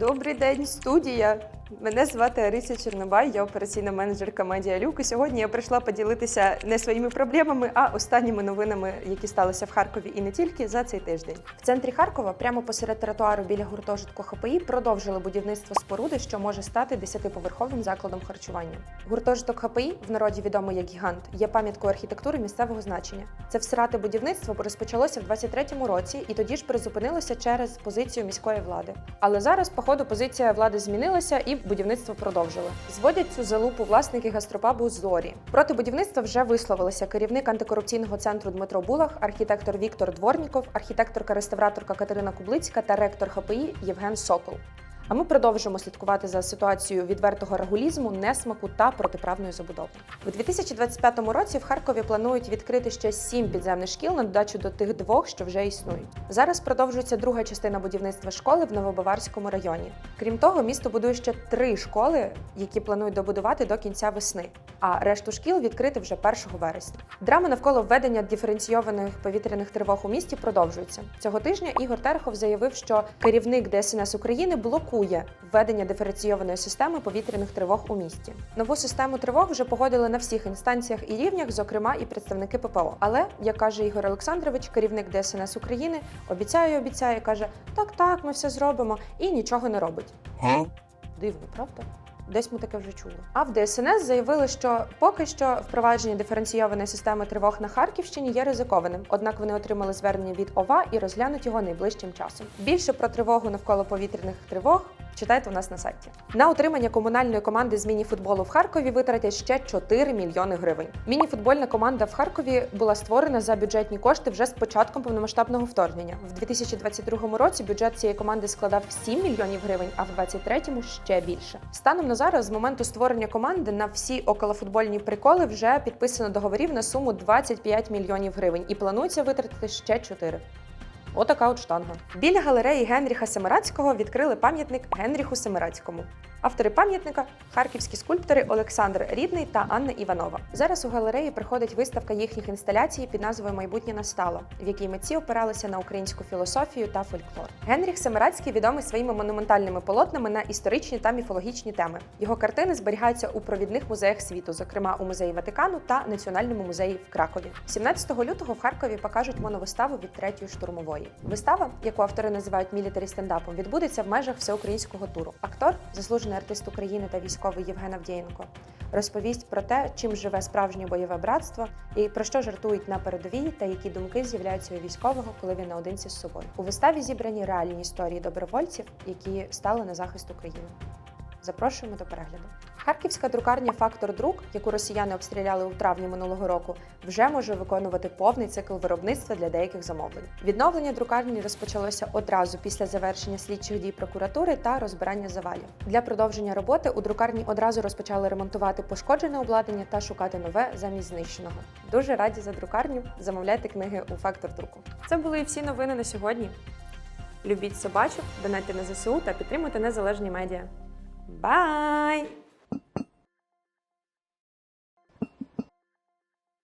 Добрий день, студія. Мене звати Арися Чорнобай, я операційна менеджерка Медіа Люк. І сьогодні я прийшла поділитися не своїми проблемами, а останніми новинами, які сталися в Харкові і не тільки за цей тиждень. В центрі Харкова, прямо посеред тротуару біля гуртожитку ХПІ, продовжили будівництво споруди, що може стати десятиповерховим закладом харчування. Гуртожиток ХПІ, в народі відомий як гігант, є пам'яткою архітектури місцевого значення. Це всирате будівництво розпочалося в 23-му році, і тоді ж призупинилося через позицію міської влади. Але зараз, по ходу, позиція влади змінилася і будівництво продовжили. Зводять цю залупу власники гастропабу Зорі. Проти будівництва вже висловилися керівник антикорупційного центру Дмитро Булах, архітектор Віктор Дворніков, архітекторка-реставраторка Катерина Кублицька та ректор ХПІ Євген Сокол. А ми продовжимо слідкувати за ситуацією відвертого регулізму, несмаку та протиправної забудови. У 2025 році в Харкові планують відкрити ще сім підземних шкіл на додачу до тих двох, що вже існують. Зараз продовжується друга частина будівництва школи в Новобаварському районі. Крім того, місто будує ще три школи, які планують добудувати до кінця весни. А решту шкіл відкрити вже 1 вересня. Драма навколо введення диференційованих повітряних тривог у місті продовжується. Цього тижня Ігор Терехов заявив, що керівник ДСНС України блокує введення диференційованої системи повітряних тривог у місті. Нову систему тривог вже погодили на всіх інстанціях і рівнях, зокрема і представники ППО. Але як каже Ігор Олександрович, керівник ДСНС України, обіцяє, обіцяє, каже: так, так, ми все зробимо, і нічого не робить. Дивно, правда? Десь ми таке вже чули. А в ДСНС заявили, що поки що впровадження диференційованої системи тривог на Харківщині є ризикованим. Однак вони отримали звернення від ОВА і розглянуть його найближчим часом. Більше про тривогу навколо повітряних тривог читайте у нас на сайті. На утримання комунальної команди з міні-футболу в Харкові витратять ще 4 мільйони гривень. Міні-футбольна команда в Харкові була створена за бюджетні кошти вже з початком повномасштабного вторгнення. В 2022 році бюджет цієї команди складав 7 мільйонів гривень, а в 2023 ще більше. Станом на зараз, з моменту створення команди, на всі околофутбольні приколи вже підписано договорів на суму 25 мільйонів гривень і планується витратити ще 4. Отака от штанга. Біля галереї Генріха Семирацького відкрили пам'ятник Генріху Семирацькому. Автори пам'ятника харківські скульптори Олександр Рідний та Анна Іванова. Зараз у галереї приходить виставка їхніх інсталяцій під назвою Майбутнє настало, в якій митці опиралися на українську філософію та фольклор. Генріх Семирацький відомий своїми монументальними полотнами на історичні та міфологічні теми. Його картини зберігаються у провідних музеях світу, зокрема у музеї Ватикану та Національному музеї в Кракові. 17 лютого в Харкові покажуть моновиставу від третьої штурмової. Вистава, яку автори називають мілітарі стендапом, відбудеться в межах всеукраїнського туру. Актор, заслужений артист України та військовий Євген Авдієнко, розповість про те, чим живе справжнє бойове братство і про що жартують на передовій, та які думки з'являються у військового, коли він наодинці з собою. У виставі зібрані реальні історії добровольців, які стали на захист України. Запрошуємо до перегляду. Харківська друкарня Фактор Друк, яку росіяни обстріляли у травні минулого року, вже може виконувати повний цикл виробництва для деяких замовлень. Відновлення друкарні розпочалося одразу після завершення слідчих дій прокуратури та розбирання завалів. Для продовження роботи у друкарні одразу розпочали ремонтувати пошкоджене обладнання та шукати нове замість знищеного. Дуже раді за друкарню. Замовляйте книги у Фактор Друку. Це були і всі новини на сьогодні. Любіть собачок, донайте на ЗСУ та підтримуйте незалежні медіа. Бай!